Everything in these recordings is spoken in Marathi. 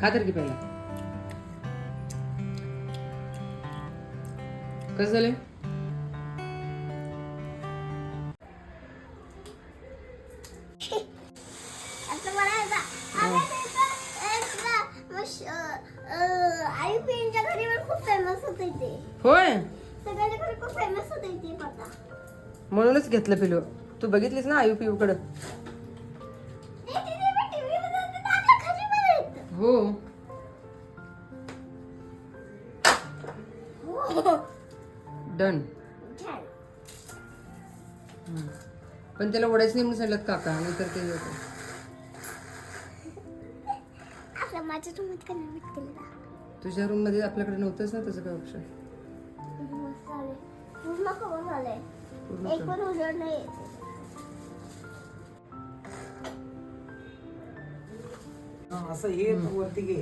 खा तर की पहिला. कसं ते होय? म्हणूनच घेतलं पिलो. तू बघितलीस ना आयु पिऊ कडं हो. डन. पण त्याला ओढायचं नाही म्हणून सांगितलं काका नंतर ते होतं. आपल्या माझ्या रूमात का नाही केलं का? तुझ्या रूममध्ये आपल्याकडे नव्हतंच ना तसं काय ऑप्शन. पूर्ण cover झालंय. पूर्ण एक पण उजेड नाही हा, असं हे वरती घे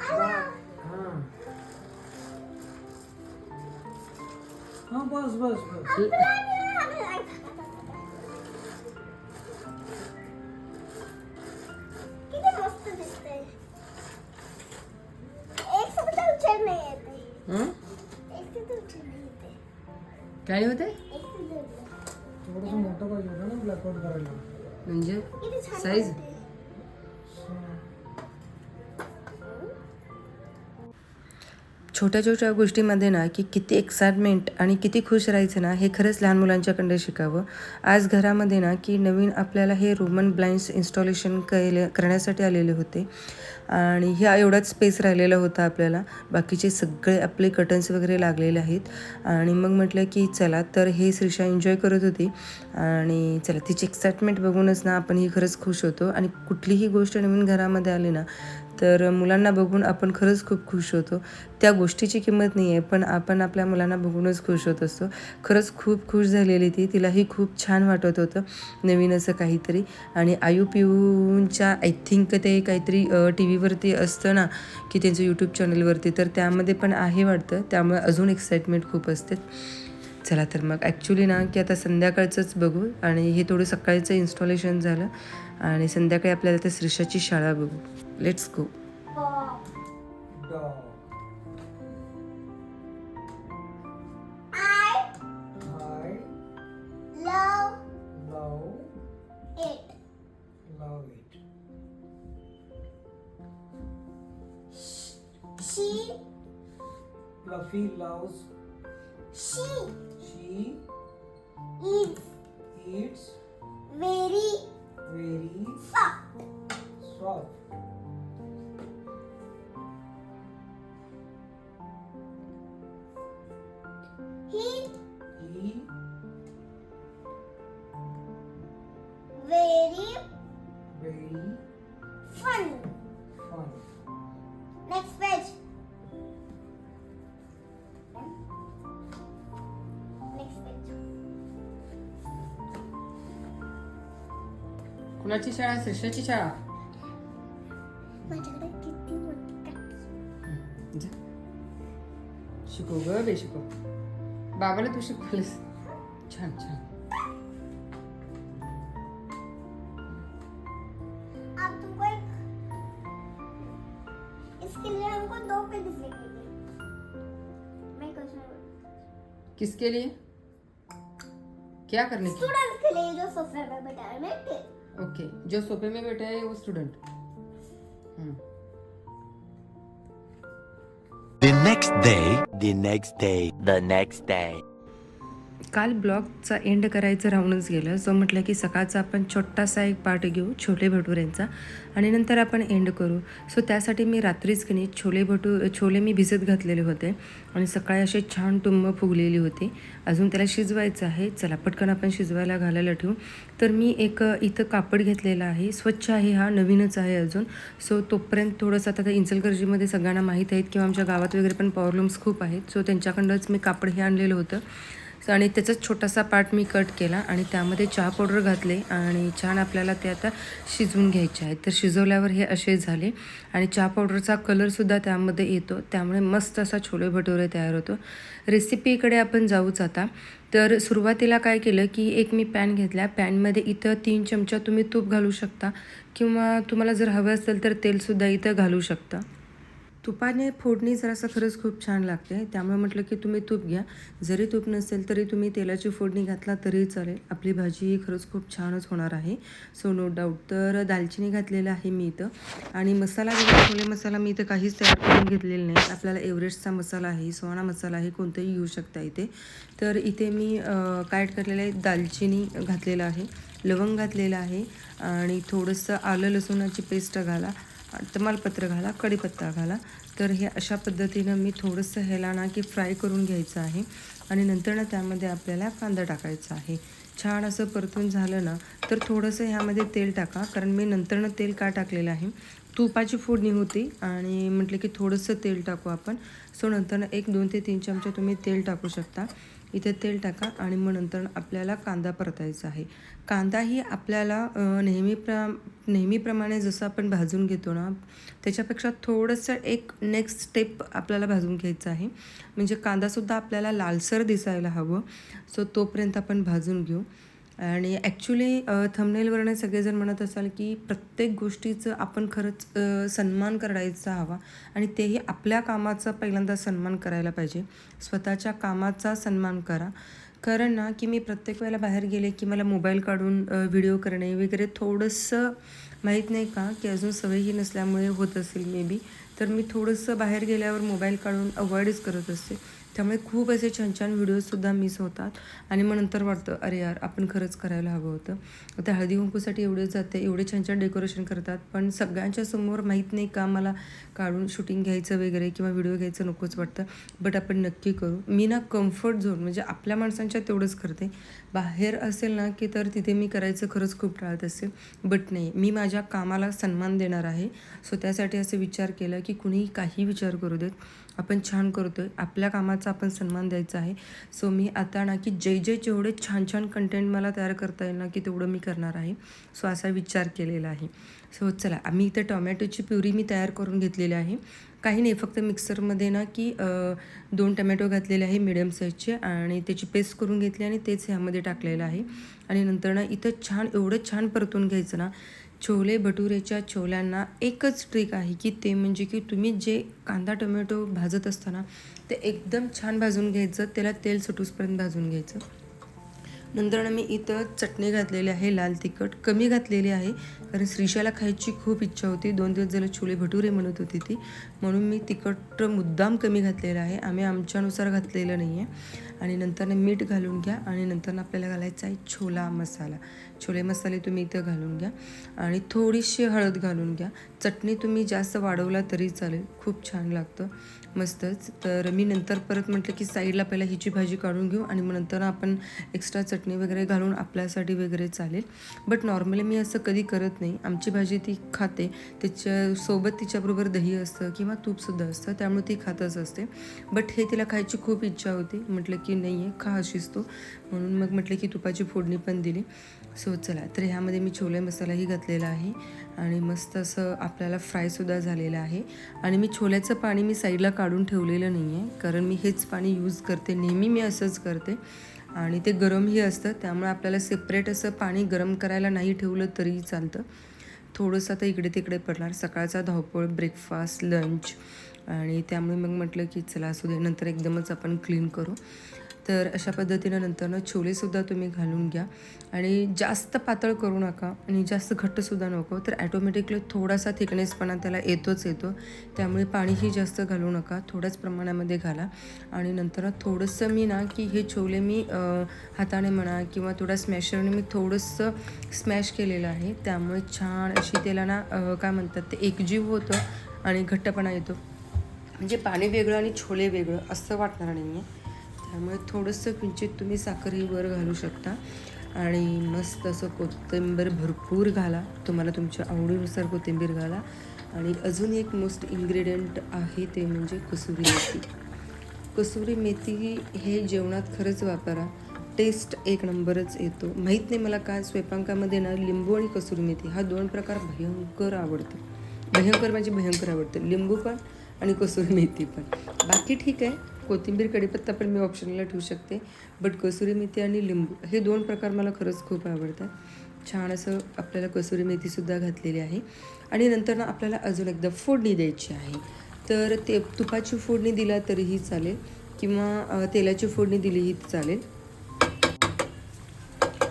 हा हा बस बस बस किती मस्त दिसतंय. एक सुद्धा उजेड नाही येते. हं? एक सुद्धा उजेड नाही येते. काय होते एक सुद्धा उजेड. थोडस मोठं पाहिजे होतं ना ब्लॅकआउट करायला म्हणजे किती छान साईज छोट्या छोट्या गोष्टीमध्ये ना की किती एक्साइटमेंट आणि किती खुश राहायचं ना हे खरंच लहान मुलांच्याकडे शिकावं. आज घरामध्ये ना की नवीन आपल्याला हे रोमन ब्लाइंड्स इन्स्टॉलेशन केले करण्यासाठी आलेले होते. आणि ह्या एवढाच स्पेस राहिलेला होता आपल्याला. बाकीचे सगळे आपले कटन्स वगैरे लागलेले आहेत. आणि मग म्हटलं की चला तर हे श्रीषा एन्जॉय करत होती. आणि चला तिची एक्साइटमेंट बघूनच ना आपण ही खरंच खुश होतो. आणि कुठलीही गोष्ट नवीन घरामध्ये आली ना तर मुलांना बघून आपण खरंच खूप खुश होतो. त्या गोष्टीची किंमत नाही आहे पण आपण आपल्या मुलांना बघूनच खुश होत असतो. खरंच खूप खुश झालेली ती. तिलाही खूप छान वाटत होतं नवीन असं काहीतरी. आणि आयू पिऊंच्या आय थिंक ते काहीतरी टी व्ही वरती असतं ना की त्यांचं यूट्यूब चॅनलवरती तर त्यामध्ये पण आहे वाटतं. त्यामुळे अजून एक्साइटमेंट खूप असते. चला तर मग ॲक्च्युली ना की आता संध्याकाळचंच बघू आणि हे थोडं सकाळचं इन्स्टॉलेशन झालं आणि संध्याकाळी आपल्याला त्या श्रीषाची शाळा बघू. Let's go Fluffy loves. She. She. Eats. Eats. Very. Very. Soft. Soft. कुणाची शाळा शाळा माझ्याकडे किती मोठी काठी. जा. शिकव ग बे शिकव बाबाला तू शिकवलंस छान छान अब तुमको एक इसके लिए हमको दो पेजेस लिखेंगे मैं क्वेश्चन किसके लिए? क्या करने की स्टूडेंट्स के लिए जो सोफे में बैठा है मैं ओके जो सोफे में बैठा है वो student The next day, the next day, the next day. काल ब्लॉगचा एंड करायचं राहूनच गेलं. सो म्हटलं की सकाळचा आपण छोटासा एक पार्ट घेऊ छोले भटुरेंचा आणि नंतर आपण एंड करू. सो त्यासाठी मी रात्रीच की नाही छोले भटू छोले मी भिजत घातलेले होते. आणि सकाळी असे छान टुंब फुगलेली होती. अजून त्याला शिजवायचं आहे. चला पटकन आपण शिजवायला घालायला ठेवू. तर मी एक इथं कापड घेतलेला आहे. स्वच्छ आहे हा नवीनच आहे अजून. सो तोपर्यंत थोडंसं आता त्या सगळ्यांना माहीत आहेत किंवा आमच्या गावात वगैरे पण प्रॉब्लेम्स खूप आहेत. सो त्यांच्याकडनंच मी कापड हे आणलेलं होतं. आणि त्याचाच छोटासा पार्ट मी कट केला आणि त्यामध्ये चहा पावडर घातले आणि छान आपल्याला ते आता शिजवून घ्यायचे आहेत. तर शिजवल्यावर हे असे झाले आणि चहा पावडरचा कलरसुद्धा त्यामध्ये येतो. त्यामुळे मस्त असा छोले भटुरे तयार होतो. रेसिपीकडे आपण जाऊच आता. तर सुरुवातीला काय केलं की एक मी पॅन घेतला. पॅनमध्ये इथं तीन चमचा तुम्ही तूप घालू शकता किंवा तुम्हाला जर हवं असेल तर तेलसुद्धा इथं घालू शकता. तुपाने फोडणी जरासं खरंच खूप छान लागते. त्यामुळे म्हटलं की तुम्ही तूप घ्या. जरी तूप नसेल तरी तुम्ही तेलाची फोडणी घातला तरी चालेल. आपली भाजी ही खरंच खूप छानच होणार आहे. सो नो डाऊट तर दालचिनी घातलेलं आहे मी इथं. आणि मसाला वगैरे छोले मसाला मी इथं काहीच तयार करून घेतलेला नाही. आपल्याला एव्हरेस्टचा मसाला आहे सोना मसाला आहे कोणताही घेऊ शकता इथे. तर इथे मी काय करलेलं आहे? दालचिनी घातलेलं आहे. लवंग घातलेलं आहे. आणि थोडंसं आलं लसूणाची पेस्ट घाला. तमालपत्र घाला कढीपत्ता घाला. तर हे अशा पद्धतीनं मी थोडंसं ह्याला ना की फ्राय करून घ्यायचं आहे आणि नंतर ना त्यामध्ये आपल्याला कांदा टाकायचा आहे. छान असं परतून झालं ना तर थोडंसं ह्यामध्ये तेल टाका. कारण मी नंतरनं तेल का टाकलेलं आहे? तुपाची फोडणी होती आणि म्हटलं की थोडंसं तेल टाकू आपण. सो नंतर एक दोन ते तीन चमचे तुम्ही तेल टाकू शकता. इथे तेल टाका आणि मग नंतर आपल्याला कांदा परतायचा आहे. कांदाही आपल्याला नेहमी प्र नेहमीप्रमाणे जसं आपण भाजून घेतो ना त्याच्यापेक्षा थोडंसं एक नेक्स्ट स्टेप आपल्याला भाजून घ्यायचं आहे. म्हणजे कांदासुद्धा आपल्याला लालसर दिसायला हवं. सो तोपर्यंत आपण भाजून घेऊ. आणि ॲक्च्युली थंबनेलवरनं सगळेजण म्हणत असाल की प्रत्येक गोष्टीचं आपण खरंच सन्मान करायचा हवा आणि तेही आपल्या कामाचा पहिल्यांदा सन्मान करायला पाहिजे. स्वतःच्या कामाचा सन्मान करा. कारण ना की मी प्रत्येक वेळेला बाहेर गेले की मला मोबाईल काढून व्हिडिओ करणे वगैरे थोडंसं माहीत नाही का की अजून सवयही नसल्यामुळे होत असेल मे बी तर मी थोडंसं बाहेर गेल्यावर मोबाईल काढून अवॉइडच करत असते. त्यामुळे खूप असे छान छान व्हिडिओजसुद्धा मिस होतात. आणि मग नंतर वाटतं अरे यार आपण खरंच करायला हवं होतं. आता हळदी कुंकूसाठी एवढे जाते एवढे छान छान डेकोरेशन करतात. पण सगळ्यांच्या समोर माहीत नाही का मला काढून शूटिंग घ्यायचं वगैरे किंवा व्हिडिओ घ्यायचं नकोच वाटतं. बट आपण नक्की करू. मी ना कम्फर्ट झोन म्हणजे आपल्या माणसांच्या तेवढंच करते. बाहेर असेल ना की तर तिथे मी करायचं खरंच खूप टाळत असेल. बट नाही मी माझ्या कामाला सन्मान देणार आहे. सो त्यासाठी असे विचार केला की कुणीही काही विचार करू देत. आपण छान करतो आहे आपल्या कामाचा आपण सन्मान द्यायचा आहे. सो मी आता ना की जे जे जेवढे छान छान कंटेंट मला तयार करता येईल ना की तेवढं मी करणार आहे. सो असा विचार केलेला आहे. सो चला आम्ही इथे टोमॅटोची प्युरी मी तयार करून घेतलेली आहे. काही नाही फक्त मिक्सरमध्ये ना की दोन टमॅटो घातलेले आहे मिडियम साईजचे आणि त्याची पेस्ट करून घेतली आणि तेच ह्यामध्ये टाकलेलं आहे. आणि नंतर ना इथं छान एवढं छान परतून घ्यायचं ना छोले भटुरेच्या छोल्यांना एकच ट्रिक आहे की ते म्हणजे की तुम्ही जे कांदा टोमॅटो भाजत असताना ते एकदम छान भाजून घ्यायचं त्याला तेल सुटूसपर्यंत भाजून घ्यायचं. नंतर मी इथं चटणी घातलेली आहे लाल तिखट कमी घातलेली आहे. कारण श्रीशाला खायची खूप इच्छा होती. दोन दिवस झालं छोले भटुरे म्हणत होती ती. म्हणून मी तिखट मुद्दाम कमी घातलेलं आहे. आम्ही आमच्यानुसार घातलेलं नाही आहे आणि नंतर मीठ घालून घ्या आणि नंतर आपल्याला घालायचा आहे छोला मसाला. छोले मसाले तुम्ही इथं घालून घ्या आणि थोडीशी हळद घालून घ्या. चटणी तुम्ही जास्त वाढवला तरी चालेल. खूप छान लागतं. मस्तच. तर मी नंतर परत म्हटलं की साईडला पहिला हिची भाजी काढून घेऊ आणि मग नंतर आपण एक्स्ट्रा चटणी वगैरे घालून आपल्यासाठी वगैरे चालेल. बट नॉर्मली मी असं कधी करत नाही. आमची भाजी ती खाते. त्याच्यासोबत तिच्याबरोबर दही असतं किंवा तूपसुद्धा असतं. त्यामुळे ती खातच असते. बट हे तिला खायची खूप इच्छा होती. म्हटलं की नाही आहे खा अशीच तो? म्हणून मग म्हटलं की तुपाची फोडणी पण दिली. सो चला तर ह्यामध्ये मी छोले मसालाही घातलेला आहे. आणि मस्त असं आपल्याला फ्रायसुद्धा झालेलं आहे. आणि मी छोल्याचं पाणी मी साईडला काढून ठेवलेलं नाही आहे कारण मी हेच पाणी यूज करते. नेहमी मी असंच करते. आणि ते गरमही असतं त्यामुळे आपल्याला सेपरेट असं पाणी गरम करायला नाही ठेवलं तरीही चालतं. थोडंसं आता इकडे तिकडे पडणार. सकाळचा धावपळ ब्रेकफास्ट लंच आणि त्यामुळे मग म्हटलं की चला असू दे. नंतर एकदमच आपण क्लीन करू. तर अशा पद्धतीनं नंतरनं छोलेसुद्धा तुम्ही घालून घ्या. आणि जास्त पातळ करू नका आणि जास्त घट्टसुद्धा नको. तर ॲटोमॅटिकली थोडासा थिकनेसपणा त्याला येतोच येतो. त्यामुळे पाणीही जास्त घालू नका. थोड्याच प्रमाणामध्ये घाला. आणि नंतर थोडंसं मी ना की हे छोले मी हाताने म्हणा किंवा थोडा स्मॅशरने मी थोडंसं स्मॅश केलेलं आहे. त्यामुळे छान अशी त्याला ना काय म्हणतात ते एकजीव होतं आणि घट्टपणा येतो. म्हणजे पाणी वेगळं आणि छोले वेगळं असं वाटणार नाही आहे त्यामुळे थोडंसं किंचित तुम्ही साखरही वर घालू शकता. आणि मस्त असं कोथिंबीर भरपूर घाला. तुम्हाला तुमच्या आवडीनुसार कोथिंबीर घाला. आणि अजून एक मोस्ट इन्ग्रेडियंट आहे ते म्हणजे कसुरी मेथी. कसुरी मेथी हे जेवणात खरंच वापरा. टेस्ट एक नंबरच येतो. माहीत नाही मला काय स्वयंपाकामध्ये ना लिंबू आणि कसुरी मेथी हा दोन प्रकार भयंकर आवडतो भयंकर म्हणजे भयंकर आवडतं. लिंबू पण आणि कसुरी मेथी पण. बाकी ठीक आहे. कोथिंबीर कढीपत्ता पण मी ऑप्शनला ठेवू शकते. बट कसुरी मेथी आणि लिंबू हे दोन प्रकार मला खरंच खूप आवडतात. छान असं आपल्याला कसुरी मेथीसुद्धा घातलेली आहे. आणि नंतर ना आपल्याला अजून एकदा फोडणी द्यायची आहे. तर ते तुपाची फोडणी दिला तरीही चालेल किंवा तेलाची फोडणी दिलीही चालेल.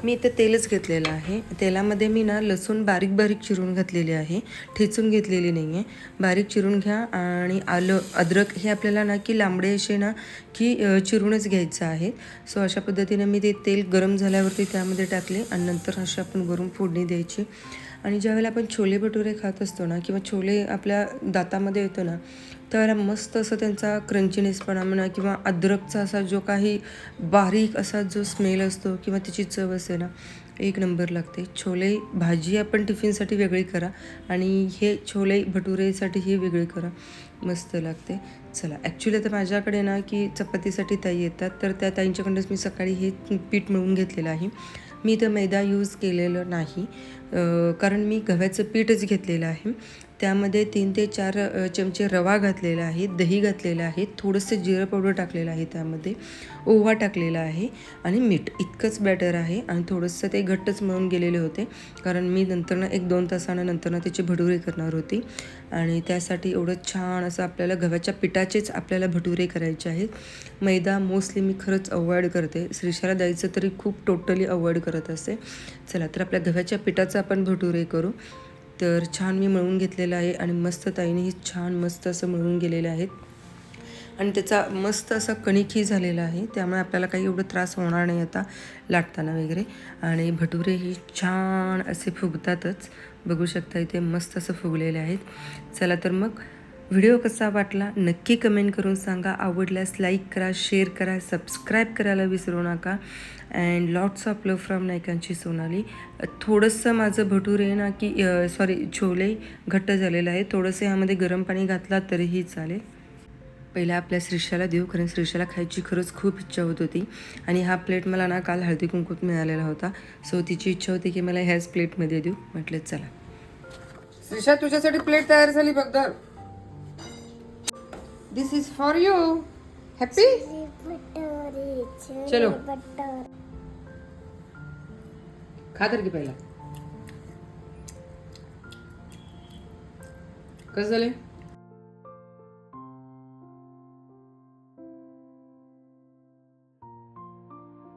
मी इथं तेलच घेतलेलं आहे. तेलामध्ये मी ना लसूण बारीक बारीक चिरून घातलेली आहे. ठेचून घेतलेली नाही आहे बारीक चिरून घ्या आणि आलं अद्रक हे आपल्याला ना की लांबडे असे ना की चिरूनच घ्यायचं आहे. सो अशा पद्धतीने मी ते तेल गरम झाल्यावरती त्यामध्ये टाकले आणि नंतर अशी आपण गरम फोडणी द्यायची. आणि ज्यावेळेला आपण छोले भटुरे खात असतो ना किंवा छोले आपल्या दातामध्ये येतो ना त्यावेळेला मस्त असं त्यांचा क्रंचीनेसपणा म्हणा किंवा अद्रकचा असा जो काही बारीक असा जो स्मेल असतो किंवा त्याची चव असते ना एक नंबर लागते. छोले भाजी आपण टिफिनसाठी वेगळी करा आणि हे छोले भटुरेसाठी हे वेगळी करा. मस्त लागते. चला ॲक्च्युली आता माझ्याकडे ना की चपातीसाठी ताई येतात तर त्या ताईंच्याकडूनच मी सकाळी हे पीठ मिळवून घेतलेलं आहे. मी तर मैदा यूज केलेलं नाही कारण मी गव्हाचं पीठच घेतलेलं आहे. त्यामध्ये तीन ते चार चमचे रवा घातलेला आहे दही घातलेलं आहे थोडंसं जिरं पावडर टाकलेलं आहे त्यामध्ये ओवा टाकलेला आहे आणि मीठ. इतकंच बॅटर आहे आणि थोडंसं ते घट्टच मळून गेलेले होते. कारण मी नंतरनं एक दोन तासानं नंतरनं त्याची भटुरे करणार होती. आणि त्यासाठी एवढं छान असं आपल्याला गव्हाच्या पिठाचेच आपल्याला भटुरे करायचे आहेत. मैदा मोस्टली मी खरंच अवॉइड करते. श्रीशाला द्यायचं तरी खूप टोटली अवॉइड करत असते चला तर आपल्या गव्हाच्या पिठाचं आपण भटुरे करू. तर छान मी मळून घेतलेलं आहे आणि मस्त ताईनेही छान मस्त असं मळून गेलेले आहेत. आणि त्याचा मस्त असा कणिकही झालेला आहे त्यामुळे आपल्याला काही एवढं त्रास होणार नाही आता लाटताना वगैरे. आणि भटुरे ही छान असे फुगतातच. बघू शकता इथे मस्त असं फुगलेले आहेत. चला तर मग व्हिडिओ कसा वाटला नक्की कमेंट करून सांगा. आवडल्यास लाईक करा शेअर करा सबस्क्राईब करायला विसरू नका. And lots of love from नायकांची Sonali. थोडंसं माझं भटूर आहे ना की सॉरी छोले घट्ट झालेलं आहे. थोडंसं यामध्ये गरम पाणी घातला तरीही चालेल. पहिला आपल्या श्रीषाला देऊ कारण श्रीषाला खायची खरंच खूप इच्छा होत होती. आणि हा प्लेट मला ना काल हळदी कुंकूत मिळालेला होता. सो तिची इच्छा होती की मला ह्याच प्लेटमध्ये देऊ. म्हटलं चला. श्रीषा तुझ्यासाठी प्लेट तयार झाली बघ this is for you happy चलो. खा तर की पहिला. कसं झाले